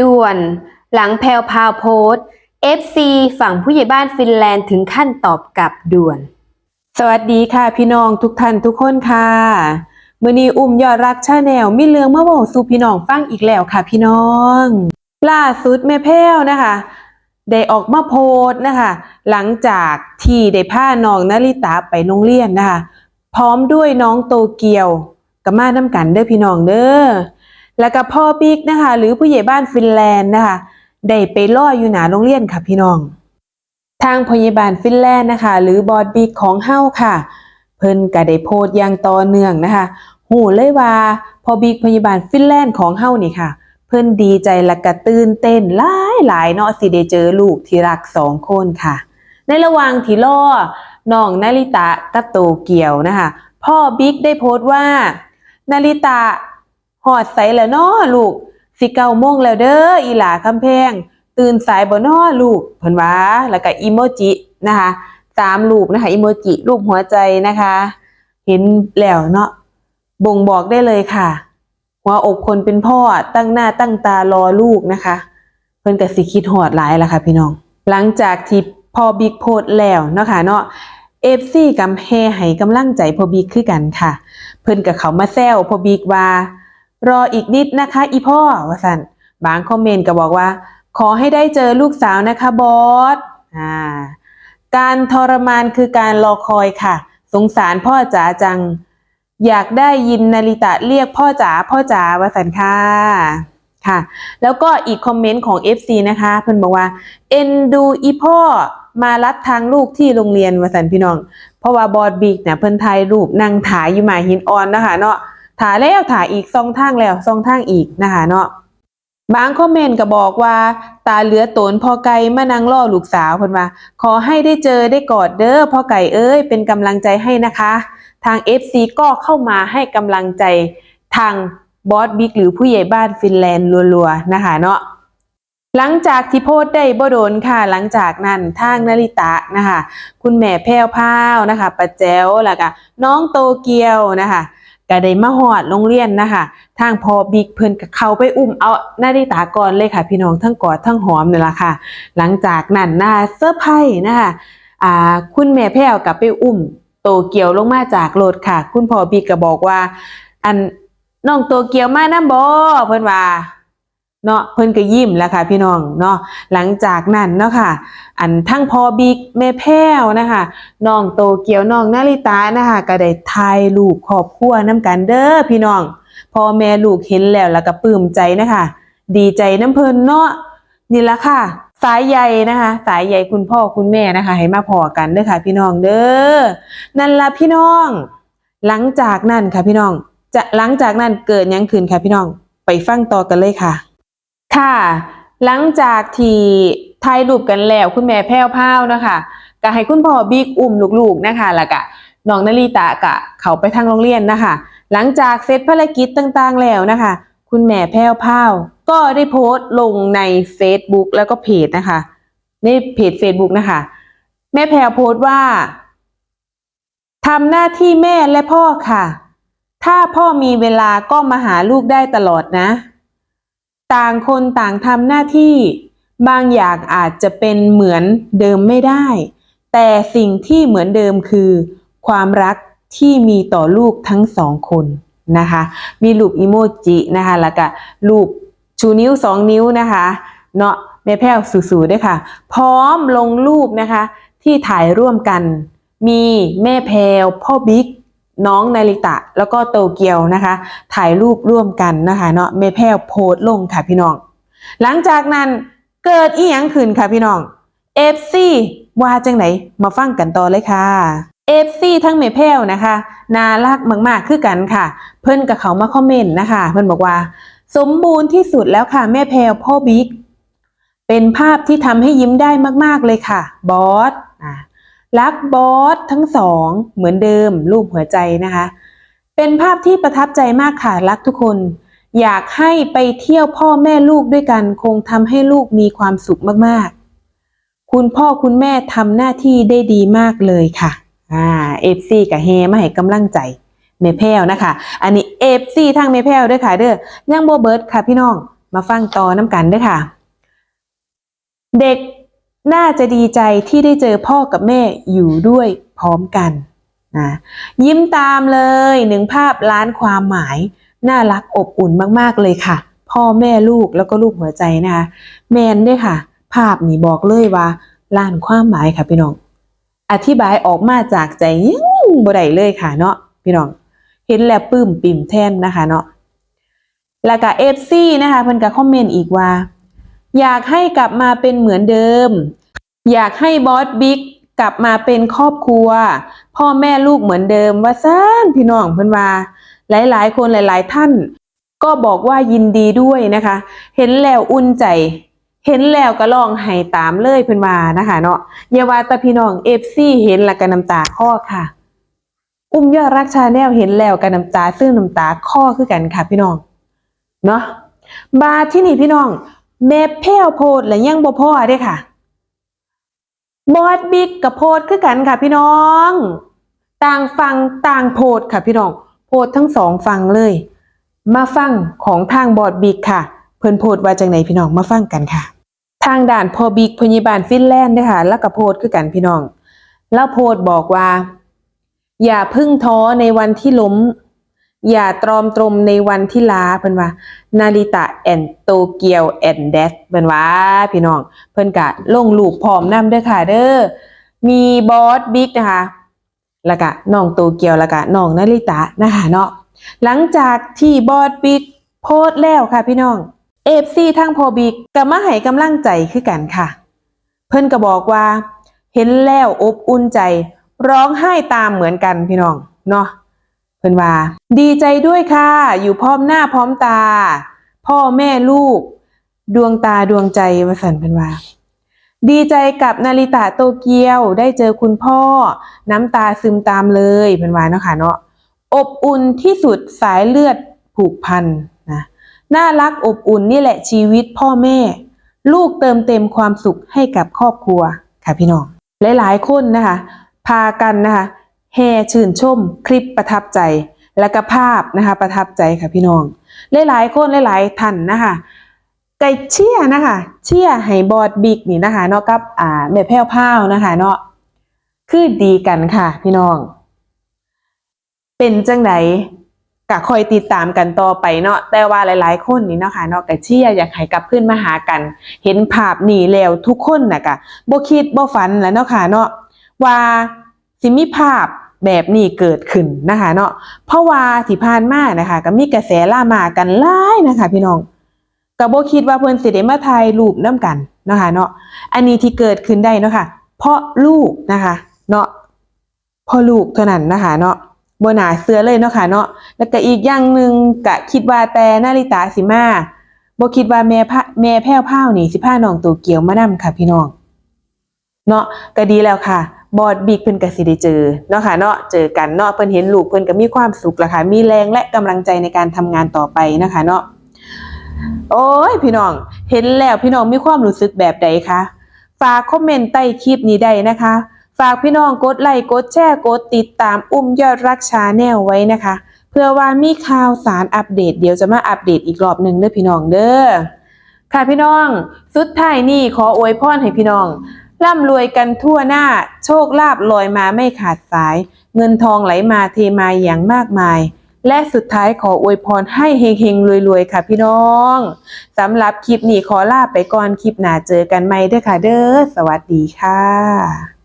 ด่วน หลังแพลวพาวโพสต์ FC ฝั่งผู้ใหญ่บ้านฟินแลนด์ถึงขั้นตอบกลับด่วน สวัสดีค่ะพี่น้องทุกท่านทุกคนค่ะมือนี้อุ้มยอดรักชาแนลมีเรื่องมาบอกสู่พี่น้องฟังอีกแล้วค่ะพี่น้อง ล่าสุดแม่แพ้วนะคะ ได้ออกมาโพสนะคะ หลังจากที่ได้พาน้องนาริตาไปโรงเรียนนะคะ พร้อมด้วยน้องโตเกียวกับมาน้ำกันเด้อพี่น้องเด้อ แล้วก็พ่อบิ๊กนะคะ หรือผู้ใหญ่บ้านฟินแลนด์นะคะได้ไปล่ออยู่หนาโรงเรียนค่ะพี่น้อง ทางพยาบาลฟินแลนด์นะคะ หรือบอดบิ๊กของเฮ้าค่ะ เพิ่นก็ได้โพสต์อย่างต่อเนื่องนะคะหูเลยว่าพอบิ๊กพยาบาลฟินแลนด์ของเฮ้านี่ค่ะ เพิ่นดีใจและก็ตื่นเต้นหลายหลายเนาะสิได้เจอลูกที่รักสองคนค่ะ ในระหว่างที่รอน้องนาริตะกับโตเกียวนะคะ พ่อบิ๊กได้โพสต์ว่านาริตะ หอดใสแล้วเนาะลูก สิเก้าโมงแล้วเด้ออีหลาคำแพง ตื่นสายบ่น้อลูกเพิ่นว่าแล้วก็อีโมจินะคะสามรูปนะคะอีโมจิรูปหัวใจนะคะ เห็นแล้วเนาะบ่งบอกได้เลยค่ะ หัวอกคนเป็นพ่อตั้งหน้าตั้งตารอลูกนะคะ เพิ่นก็สิคิดฮอดหลายละค่ะ พี่น้อง หลังจากที่พอบิ๊กโพสแล้วเนาะค่ะเนาะ FC กำแฮให้กำลังใจพอบิ๊กคือกันค่ะ เพิ่นกับเขามาแซวพอบิ๊กว่า รออีกนิดนะคะ อีพ่อว่าสันบางคอมเมนต์ก็บอกว่า ขอให้ได้เจอลูกสาวนะคะบอสอ่าการทรมานคือการรอคอยค่ะ สงสารพ่อจ๋าจัง อยากได้ยินนาริตะเรียกพ่อจ๋าพ่อจ๋าวสันค่ะค่ะ แล้วก็อีกคอมเมนต์ของ FC นะคะ เพิ่นบอกว่า เอ็นดูอีพ่อมารัดทางลูกที่โรงเรียนวสันพี่น้อง เพราะว่าบอดบิ๊กเนี่ยเพิ่นถ่ายรูปนั่งถ่ายอยู่หมาหินอ่อนนะคะเนาะ ถ่ายแล้วถ่ายอีกสองทางแล้วสองทางอีกนะคะเนาะบางคอมเมนต์ก็บอกว่า ตาเหลือตนพอไก่มานั่งล่อลูกสาวเพิ่นว่า ขอให้ได้เจอได้กอดเด้อพ่อไก่เอ้ยเป็นกำลังใจให้นะคะ ทาง FC ก็เข้ามาให้กำลังใจทางบอสบิ๊กหรือผู้ใหญ่บ้านฟินแลนด์รัวๆนะคะเนาะหลังจากที่โพสได้บ่โดนค่ะ หลังจากนั้นทางนาริตะนะคะ คุณแม่แพ้วพราวนะคะป้าแจ๋วแล้วก็น้องโตเกียวนะคะ ก็ได้มาหอดโรงเรียนนะคะทางพอบิ๊กเพิ่นก็เข้าไปอุ้มเอาหน้าดิตาก่อนเลยค่ะ พี่น้องทั้งกอดทั้งหอมนี่แหละค่ะ หลังจากนั้นนะคะเซอร์ไพรส์นะคะอ่าคุณแม่แพ้วกับไปอุ้มโตเกียวลงมาจากรถค่ะ คุณพ่อบิ๊กก็บอกว่า อันน้องโตเกียวมานํบ่เพิ่นว่า เนาะเพิ่นก็ยิ้มแล้วค่ะพี่น้องเนาะหลังจากนั้นเนาะค่ะ อันทั้งพอบิ๊กแม่แพ้วนะคะน้องโตเกียวน้องนาริตานะคะก็ได้ถ่ายรูปครอบครัวน้ำกันเด้อพี่น้องพอแม่ลูกเห็นแล้วแล้วก็ปลื้มใจนะคะ ดีใจน้ำเพิ่นเนาะนี่ละค่ะ สายใยนะคะ สายใยคุณพ่อคุณแม่นะคะ ให้มาพอกันเด้อค่ะ พี่น้องเด้อนั่นละพี่น้อง หลังจากนั้นค่ะพี่น้อง จะหลังจากนั้นเกิดยังขึ้นค่ะพี่น้อง ไปฟังต่อกันเลยค่ะ ค่ะ หลังจากที่ถ่ายรูปกันแล้วคุณแม่แพ้วพาวนะคะก็ให้คุณพ่อบิ๊กอุ้มลูกๆนะคะแล้วก็น้องนาริตะกะเขาไปทางโรงเรียนนะคะ หลังจากเสร็จภารกิจต่างๆแล้วนะคะ คุณแม่แพ้วพาวก็ได้โพสต์ลงใน Facebook แล้วก็เพจนะคะในเพจ Facebook นะคะ แม่แพรวโพสต์ว่าทำหน้าที่แม่และพ่อค่ะ ถ้าพ่อมีเวลาก็มาหาลูกได้ตลอดนะ ต่างคนต่างทำหน้าที่ บางอย่างอาจจะเป็นเหมือนเดิมไม่ได้ แต่สิ่งที่เหมือนเดิมคือ ความรักที่มีต่อลูกทั้งสองคนนะคะ มีรูปอีโมจินะคะแล้วก็รูปชูนิ้วสองนิ้วนะคะเนาะแม่แพ้วสู่ๆด้วยค่ะ พร้อมลงรูปนะคะ ที่ถ่ายร่วมกัน มีแม่แพรวพ่อบิ๊ก น้องนาริตะแล้วก็โตเกียวนะคะ ถ่ายรูปร่วมกันนะคะเนาะแม่แพรวโพสลงค่ะพี่น้อง หลังจากนั้นเกิดอีหยังขึ้นค่ะพี่น้อง FC ว่าจังไหนมาฟังกันต่อเลยค่ะ FC ทั้งแม่แพรวนะคะน่ารักมากๆคือกันค่ะ เพิ่อนกับเขามาคอมเมนต์นะคะ เพิ่อนบอกว่า สมบูรณ์ที่สุดแล้วค่ะแม่แพรวพ่อบิ๊กเป็นภาพที่ทำให้ยิ้มได้มากๆเลยค่ะ บอส รักบอสทั้งสองเหมือนเดิมรูปหัวใจนะคะ เป็นภาพที่ประทับใจมากค่ะรักทุกคน อยากให้ไปเที่ยวพ่อแม่ลูกด้วยกัน คงทำให้ลูกมีความสุขมากๆ คุณพ่อคุณแม่ทำหน้าที่ได้ดีมากเลยค่ะอ่าเอฟซีกับเฮมาให้กำลังใจเมแพลนะคะ อันนี้เอฟซีทางเมแพลด้วยค่ะเด้อยังโบเบิร์ดค่ะพี่น้องมาฟังต่อน้ำกันด้วยค่ะ เด็ก น่าจะดีใจที่ได้เจอพ่อกับแม่อยู่ด้วยพร้อมกันนะยิ้มตามเลยหนึ่งภาพล้านความหมาย น่ารักอบอุ่นมากๆเลยค่ะ พ่อแม่ลูกแล้วก็ลูกหัวใจนะคะแมนด้วยค่ะ ภาพนี่บอกเลยว่าล้านความหมายค่ะพี่น้อง อธิบายออกมาจากใจยังบ่ได้เลยค่ะเนาะพี่น้อง เห็นแล้วปลื้มปิ่มแท่นนะคะเนาะแล้วก็ FC นะคะเพิ่นก็คอมเมนต์อีกว่า อยากให้กลับมาเป็นเหมือนเดิม อยากให้บอสบิ๊กกลับมาเป็นครอบครัว พ่อแม่ลูกเหมือนเดิมว่าซ่านพี่น้องเพิ่อนว่า หลายๆ คนหลาย ๆ ท่าน ก็บอกว่ายินดีด้วยนะคะ เห็นแล้วอุ่นใจ เห็นแล้วก็ลองให้ตามเลยเพิ่อนว่านะคะเนาะอย่าว่าแต่พี่น้อง FC เห็นล้วก็น้ำตาคลอค่ะ อุ้มยอดรักชาแนลเห็นแล้วก็น้ำตาซึ่งน้ำตาคลอคือกันค่ะพี่น้องเนาะบาที่นี่พี่น้อง แม่แพ้วโพดและยังบ่พอเด้ค่ะ บอสบิ๊กกับโพดคือกันค่ะพี่น้อง ต่างฟังต่างโพดค่ะพี่น้อง โพดทั้งสองฟังเลย มาฟังของทางบอสบิ๊กค่ะ เพิ่นโพดว่าจังไหนพี่น้องมาฟังกันค่ะ ทางด่านพอบิ๊กพยาบาลฟินแลนด์เด้อค่ะ แล้วก็โพดคือกันพี่น้อง แล้วโพดบอกว่า อย่าพึ่งท้อในวันที่ล้ม อย่าตรอมตรมในวันที่ลาเพิ่นว่า นาริตะแอนโตเกียวแอนเดสเพิ่นว่าพี่น้อง เพิ่นกะลงรูปพร้อมนำเด้อค่ะเด้อมีบอสบิ๊กนะคะแล้วก็น้องโตเกียวแล้วก็น้องนาริตะนะคะเนาะหลังจากที่บอสบิ๊กโพสต์แล้วค่ะพี่น้องเอฟซีทั้งพอบิ๊กก็มาให้กำลังใจคือกันค่ะ เพิ่นก็บอกว่า เห็นแล้วอบอุ่นใจ ร้องไห้ตามเหมือนกันพี่น้องเนาะ เพิ่นว่า ดีใจด้วยค่ะ อยู่พร้อมหน้าพร้อมตา พ่อแม่ลูก ดวงตาดวงใจวสันเพิ่นว่า ดีใจกับนาริตะโตเกียวได้เจอคุณพ่อ น้ำตาซึมตามเลยเพิ่นว่าเนาะค่ะเนาะอบอุ่นที่สุดสายเลือดผูกพันนะน่ารักอบอุ่นนี่แหละชีวิตพ่อแม่ ลูกเติมเต็มความสุขให้กับครอบครัวค่ะพี่น้องหลายๆคนนะคะ พากันนะคะ แห่ชื่นชม คลิปประทับใจ และก็ภาพนะคะประทับใจค่ะพี่น้อง หลายๆคนหลายๆท่านนะคะไก่เชี่ยนะคะเชี่ยร์ให้บอดบิกนี่นะคะเนาะกับอ่าแม่แพ้วพราวนะคะเนาะคือดีกันค่ะ พี่น้อง เป็นจังไดก็คอยติดตามกันต่อไปเนาะแต่ว่าหลาย ๆ คนนี่เนาะค่ะเนาะก็เชียอยากให้กลับขึ้นมาหากัน เห็นภาพนี้แล้วทุกคนนะก็บ่คิดบ่ฝันแล้วเนาะค่ะเนาะว่าสิมีภาพ แบบนี้เกิดขึ้นนะคะเนาะเพราะว่าที่ผ่านมานะคะก็มีกระแสล่ามากันหลายนะคะ พี่น้องก็บ่คิดว่าเพิ่นสิได้มาถ่ายรูปนํกันนะคะเนาะอันนี้ที่เกิดขึ้นได้เนาะค่ะ เพราะลูกนะคะเนาะเพราะลูกเท่านั้นนะคะเนาะบ่น่าเชื่อเลยเนาะค่ะเนาะแล้วก็อีกอย่างหนึ่งก็คิดว่าแต่นาริตาสิมาบ่คิดว่าแม่พะแม่แพ้วพราวนี่สิพาน้องโตเกียวมานํค่ะ พี่น้องเนาะก็ดีแล้วค่ะ บอดบิ๊กเพิ่นก็สิได้เจอเนาะค่ะเนาะเจอกันเนาะเพิ่นเห็นลูกเพิ่นก็มีความสุขล้วค่ะมีแรงและกำลังใจในการทำงานต่อไปนะคะเนาะโอ้ยพี่น้องเห็นแล้วพี่น้องมีความรู้สึกแบบใดคะฝากคอมเมนต์ใต้คลิปนี้ได้นะคะ ฝากพี่น้องกดไลค์กดแชร์กดติดตามอุ้มยอดรักชาแนลไว้นะคะ เพื่อว่ามีข่าวสารอัปเดตเดี๋ยวจะมาอัปเดตอีกรอบหนึ่งเด้อพี่น้องเด้อค่ะพี่น้อง สุดท้ายนี่ขออวยพรให้พี่น้อง ร่ำรวยกันทั่วหน้า โชคลาภลอยมาไม่ขาดสาย เงินทองไหลมาเทมาอย่างมากมาย และสุดท้ายขออวยพรให้เฮงๆรวยๆค่ะพี่น้องสำหรับคลิปนี้ขอลาไปก่อนคลิปหน้าเจอกันใหม่เด้อค่ะเด้อสวัสดีค่ะ